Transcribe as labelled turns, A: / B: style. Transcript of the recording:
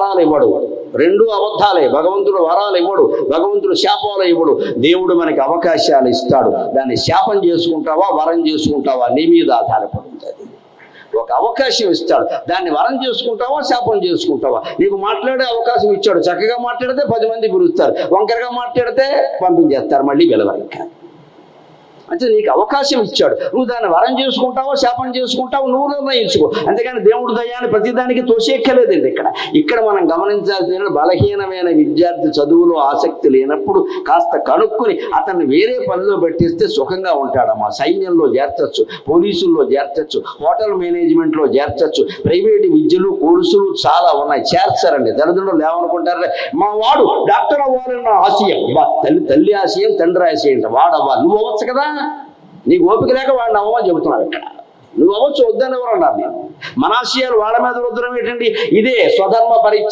A: వరాలు ఇవ్వడు రెండు అబద్ధాలే. భగవంతుడు వరాలు ఇవ్వడు భగవంతుడు శాపాలు ఇవ్వడు. దేవుడు మనకి అవకాశాలు ఇస్తాడు. దాన్ని శాపం చేసుకుంటావా వరం చేసుకుంటావా నీ మీద ఆధారపడుతుంది. ఒక అవకాశం ఇస్తాడు. దాన్ని వరం చేసుకుంటావా శాపం చేసుకుంటావా? నీకు మాట్లాడే అవకాశం ఇచ్చాడు. చక్కగా మాట్లాడితే పది మంది పిలుస్తారు. వంకరగా మాట్లాడితే పంపించేస్తారు. మళ్ళీ గెలవరిక అంటే నీకు అవకాశం ఇచ్చాడు. నువ్వు దాన్ని వరం చేసుకుంటావో శాపం చేసుకుంటావో నువ్వు నిర్ణయించుకో. అంతేకాని దేవుడు దయాన్ని ప్రతిదానికి తోసేక్కలేదండి ఇక్కడ. ఇక్కడ మనం గమనించాల్సిన బలహీనమైన విద్యార్థి చదువులో ఆసక్తి లేనప్పుడు కాస్త కనుక్కుని అతన్ని వేరే పనిలో పెట్టిస్తే సుఖంగా ఉంటాడమ్మా. సైన్యంలో చేర్చచ్చు పోలీసుల్లో చేర్చచ్చు హోటల్ మేనేజ్మెంట్లో చేర్చచ్చు ప్రైవేట్ విద్యలు కోర్సులు చాలా ఉన్నాయి. చేర్చారండి. తల్లిదండ్రులు లేవనుకుంటారు మా వాడు డాక్టర్ అవ్వాలన్న ఆశయం. తల్లి తల్లి ఆశయం తండ్రి ఆశయం. వాడవ్వాలి నువ్వు అవ్వచ్చు కదా? నీకు ఓపిక లేక వాడిని అవ్వమని చెబుతున్నాడు ఇక్కడ. నువ్వు అవ్వచ్చు వద్దని ఎవరు అన్నారు? నేను. మన వాళ్ళ మీద రుద్రం ఏంటండి? ఇదే స్వధర్మ పరీక్ష